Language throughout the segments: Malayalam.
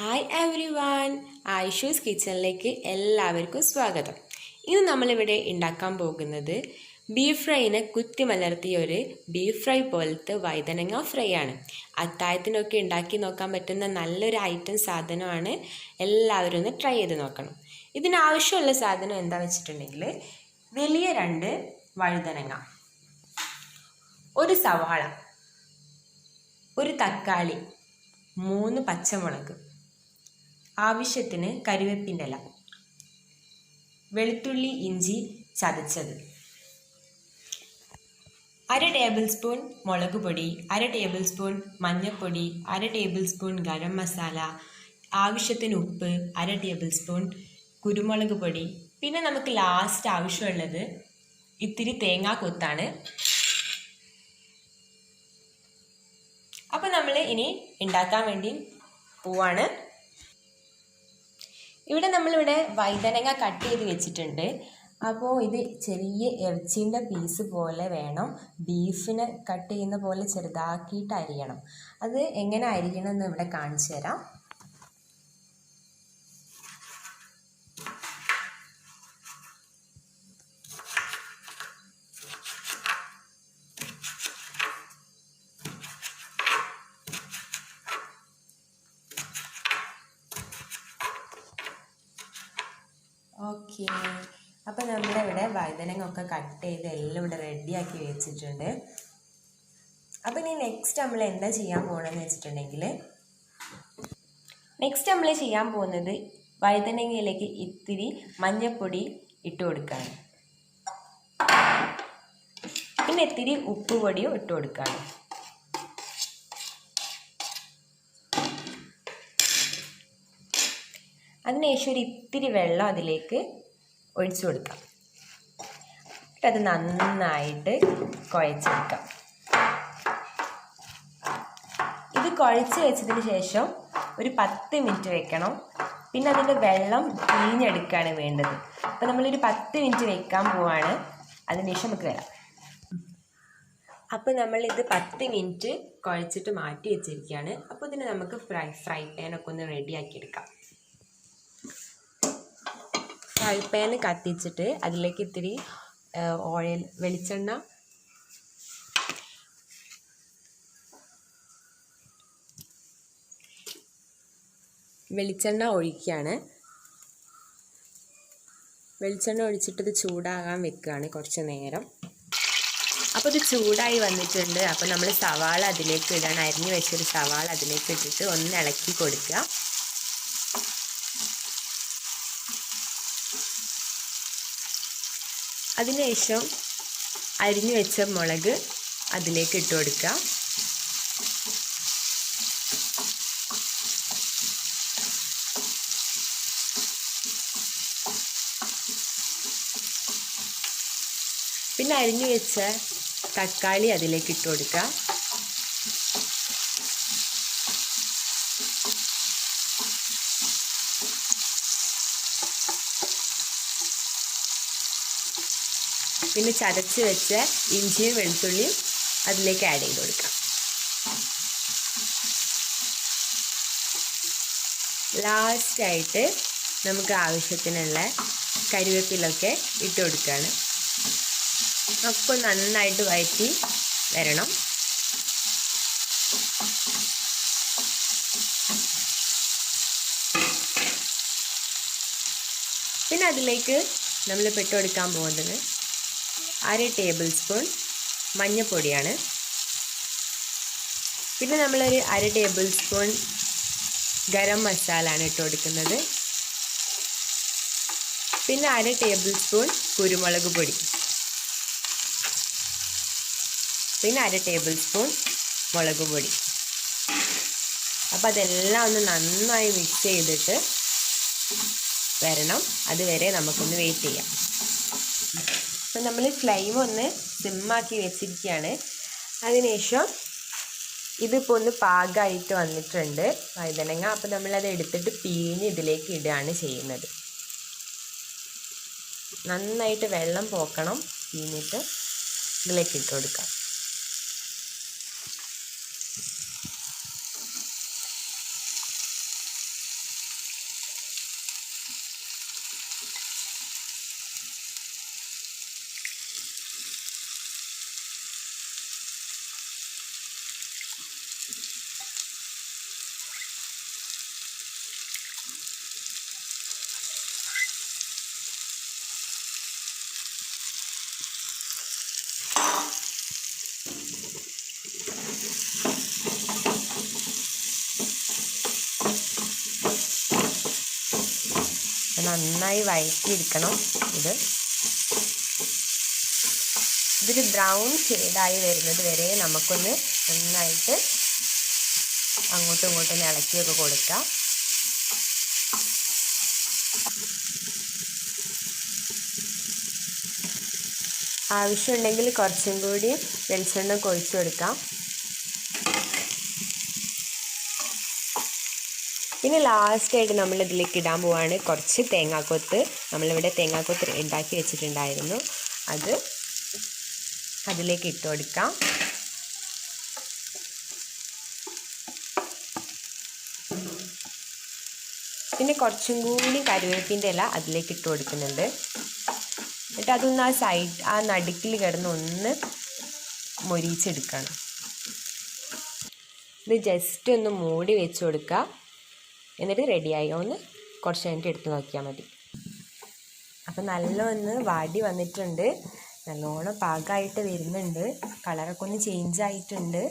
ഹായ് എവറി വൺ ആയിഷൂസ് കിച്ചണിലേക്ക് എല്ലാവർക്കും സ്വാഗതം. ഇന്ന് നമ്മളിവിടെ ഉണ്ടാക്കാൻ പോകുന്നത് ബീഫ് ഫ്രൈനെ കുത്തിമലർത്തിയ ഒരു ബീഫ് ഫ്രൈ പോലത്തെ വൈതനങ്ങ ഫ്രൈ ആണ്. അത്താഴത്തിനൊക്കെ ഉണ്ടാക്കി നോക്കാൻ പറ്റുന്ന നല്ലൊരു ഐറ്റം സാധനമാണ്. എല്ലാവരും ഒന്ന് ട്രൈ ചെയ്ത് നോക്കണം. ഇതിനാവശ്യമുള്ള സാധനം എന്താ വെച്ചിട്ടുണ്ടെങ്കിൽ വലിയ രണ്ട് വഴുതനങ്ങ ഒരു സവാള ഒരു തക്കാളി മൂന്ന് പച്ചമുളക് ആവശ്യത്തിന് കരുവേപ്പിന്റെ ഇല. വെളുത്തുള്ളി ഇഞ്ചി ചതച്ചത്. അര ടേബിൾ സ്പൂൺ മുളക് പൊടി അര ടേബിൾ സ്പൂൺ മഞ്ഞൾപ്പൊടി അര ടേബിൾ സ്പൂൺ ഗരം മസാല ആവശ്യത്തിന് ഉപ്പ് അര ടേബിൾ സ്പൂൺ കുരുമുളക് പൊടി. പിന്നെ നമുക്ക് ലാസ്റ്റ് ആവശ്യമുള്ളത് ഇത്തിരി തേങ്ങാ കൊത്താണ്. അപ്പോൾ നമ്മൾ ഇനി ഉണ്ടാക്കാൻ വേണ്ടി പോവാണ്. ഇവിടെ നമ്മളിവിടെ വൈതനങ്ങ കട്ട് ചെയ്ത് വെച്ചിട്ടുണ്ട്. അപ്പോൾ ഇത് ചെറിയ ഇറച്ചീന്റെ പീസ് പോലെ വേണം. ബീഫിന് കട്ട് ചെയ്യുന്ന പോലെ ചെറുതാക്കിയിട്ട് അരിയണം. അത് എങ്ങനെ അരിയണമെന്ന് ഇവിടെ കാണിച്ചു തരാം ഓക്കെ അപ്പോൾ നമ്മളിവിടെ വഴുതനങ്ങൊക്കെ കട്ട് ചെയ്ത് എല്ലാം ഇവിടെ റെഡിയാക്കി വെച്ചിട്ടുണ്ട്. അപ്പോൾ ഇനി നെക്സ്റ്റ് നമ്മൾ എന്താ ചെയ്യാൻ പോകണമെന്ന് വെച്ചിട്ടുണ്ടെങ്കിൽ നെക്സ്റ്റ് നമ്മൾ ചെയ്യാൻ പോകുന്നത് വഴുതനങ്ങയിലേക്ക് ഇത്തിരി മഞ്ഞൾപ്പൊടി ഇട്ട് കൊടുക്കുകയാണ് പിന്നെ ഇത്തിരി ഉപ്പ് പൊടിയും ഇട്ട് കൊടുക്കുകയാണ് അതിനുശേഷം ഒരു ഇത്തിരി വെള്ളം അതിലേക്ക് ഒഴിച്ചു കൊടുക്കാം. അത് നന്നായിട്ട് കുഴച്ചെടുക്കാം. ഇത് കുഴച്ച് വെച്ചതിന് ശേഷം ഒരു പത്ത് മിനിറ്റ് വെക്കണം. പിന്നെ അതിന്റെ വെള്ളം പിഴിഞ്ഞെടുക്കുകയാണ് വേണ്ടത്. അപ്പോൾ നമ്മളൊരു പത്ത് മിനിറ്റ് വെക്കാൻ പോവാണ്. അതിന് ശേഷം നമുക്ക് വരാം. അപ്പോൾ നമ്മളിത് പത്ത് മിനിറ്റ് കുഴച്ചിട്ട് മാറ്റി വെച്ചിരിക്കുകയാണ്. അപ്പോൾ ഇതിന് നമുക്ക് ഫ്രൈ ഫ്രൈ പാനൊക്കെ ഒന്ന് റെഡിയാക്കി എടുക്കാം. ഫ്രൈ പാൻ കത്തിച്ചിട്ട് അതിലേക്ക് ഇത്തിരി ഓയിൽ വെളിച്ചെണ്ണ. വെളിച്ചെണ്ണ ഒഴിക്കുകയാണ്. വെളിച്ചെണ്ണ ഒഴിച്ചിട്ട് ഇത് ചൂടാകാൻ വെക്കുകയാണ് കുറച്ച് നേരം. അപ്പോൾ ഇത് ചൂടായി വന്നിട്ടുണ്ട്. അപ്പോൾ നമ്മൾ സവാള അതിലേക്ക് ഇടാൻ അരിഞ്ഞു വെച്ചൊരു സവാള അതിലേക്ക് ഇട്ടിട്ട് ഒന്ന് ഇളക്കി കൊടുക്കുക. അതിനുശേഷം അരിഞ്ഞു വെച്ച മുളക് അതിലേക്ക് ഇട്ട് കൊടുക്കുക. പിന്നെ അരിഞ്ഞു വെച്ച തക്കാളി അതിലേക്ക് ഇട്ട് കൊടുക്കുക. പിന്നെ ചതച്ച് വെച്ച ഇഞ്ചിയും വെളുത്തുള്ളിയും അതിലേക്ക് ആഡ് ചെയ്ത് കൊടുക്കാം. ലാസ്റ്റായിട്ട് നമുക്ക് ആവശ്യത്തിനുള്ള കരിവേപ്പിലൊക്കെ ഇട്ട് കൊടുക്കുകയാണ് അപ്പോൾ നന്നായിട്ട് വഴറ്റി വരണം. പിന്നെ അതിലേക്ക് നമ്മൾ പെട്ട് കൊടുക്കാൻ പോകുന്നത് അര ടേബിൾ സ്പൂൺ മഞ്ഞൾപ്പൊടിയാണ് പിന്നെ നമ്മളൊരു അര ടേബിൾ സ്പൂൺ ഗരം മസാല ആണ് ഇട്ട് കൊടുക്കുന്നത്. പിന്നെ അര ടേബിൾ സ്പൂൺ കുരുമുളക് പൊടി. പിന്നെ അര ടേബിൾ സ്പൂൺ മുളക് പൊടി. അപ്പോൾ അതെല്ലാം ഒന്ന് നന്നായി മിക്സ് ചെയ്തിട്ട് വരണം. അതുവരെ നമുക്കൊന്ന് വെയിറ്റ് ചെയ്യാം. അപ്പം നമ്മൾ ഫ്ലെയിം ഒന്ന് സിമ്മാക്കി വെച്ചിരിക്കുകയാണ് അതിനുശേഷം ഇതിപ്പോൾ ഒന്ന് പാകമായിട്ട് വന്നിട്ടുണ്ട്. വഴുതനങ്ങ അപ്പോൾ നമ്മളത് എടുത്തിട്ട് പിഴിഞ്ഞ് ഇതിലേക്ക് ഇടുകയാണ് ചെയ്യുന്നത്. നന്നായിട്ട് വെള്ളം പോക്കണം. പിഴിഞ്ഞിട്ട് ഇതിലേക്ക് ഇട്ട് കൊടുക്കാം. നന്നായി വഴറ്റിയെടുക്കണം. ഇത് ഇതൊരു ബ്രൗൺ ഷെയ്ഡായി വരുന്നത് വരെ നമുക്കൊന്ന് നന്നായിട്ട് അങ്ങോട്ടും ഇങ്ങോട്ടും ഒന്ന് ഇളക്കിയൊക്കെ കൊടുക്കാം. ആവശ്യമുണ്ടെങ്കിൽ കുറച്ചും കൂടി വെളിച്ചെണ്ണ കൊഴിച്ചു കൊടുക്കാം. പിന്നെ ലാസ്റ്റായിട്ട് നമ്മൾ ഇതിലേക്ക് ഇടാൻ പോവാണ്. കുറച്ച് തേങ്ങാക്കൊത്ത് നമ്മളിവിടെ തേങ്ങാക്കൊത്ത് ഉണ്ടാക്കി വെച്ചിട്ടുണ്ടായിരുന്നു. അത് അതിലേക്ക് ഇട്ട് കൊടുക്കാം. പിന്നെ കുറച്ചും കൂടി കരുവേപ്പിന്റെ ഇല അതിലേക്ക് ഇട്ട് കൊടുക്കുന്നുണ്ട്. എന്നിട്ട് അതൊന്ന് ആ സൈഡ് ആ നടുക്കിൽ കിടന്ന് ഒന്ന് മൊരിച്ചെടുക്കണം ഇത് ജസ്റ്റ് ഒന്ന് മൂടി വെച്ച് കൊടുക്കുക. എന്നിട്ട് റെഡിയായി ഒന്ന് കുറച്ച് കഴിഞ്ഞിട്ട് എടുത്ത് നോക്കിയാൽ മതി. അപ്പം നല്ല ഒന്ന് വാടി വന്നിട്ടുണ്ട്. നല്ലോണം പാകമായിട്ട് വരുന്നുണ്ട്. കളറൊക്കെ ഒന്ന് ചേഞ്ച് ആയിട്ടുണ്ട്.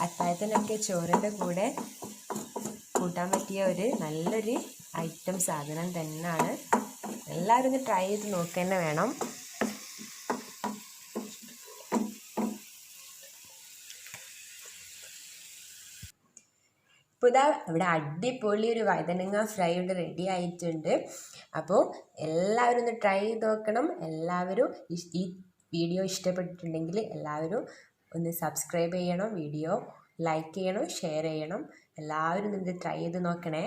അത്താഴത്തിനൊക്കെ ചോറിന്റെ കൂടെ കൂട്ടാൻ പറ്റിയ ഒരു നല്ലൊരു ഐറ്റം സാധനം തന്നെയാണ്. എല്ലാവരും ഒന്ന് ട്രൈ ചെയ്ത് നോക്കുക തന്നെ വേണം. ഇപ്പോൾ ഇതാ ഇവിടെ അടിപൊളി ഒരു വഴുതനങ്ങ ഫ്രൈ ഇവിടെ റെഡി ആയിട്ടുണ്ട്. അപ്പോൾ എല്ലാവരും ഒന്ന് ട്രൈ ചെയ്ത് നോക്കണം. എല്ലാവരും ഈ വീഡിയോ ഇഷ്ടപ്പെട്ടിട്ടുണ്ടെങ്കിൽ എല്ലാവരും ഒന്ന് സബ്സ്ക്രൈബ് ചെയ്യണം. വീഡിയോ ലൈക്ക് ചെയ്യണം ഷെയർ ചെയ്യണം. എല്ലാവരും ഇത് ട്രൈ ചെയ്ത് നോക്കണേ.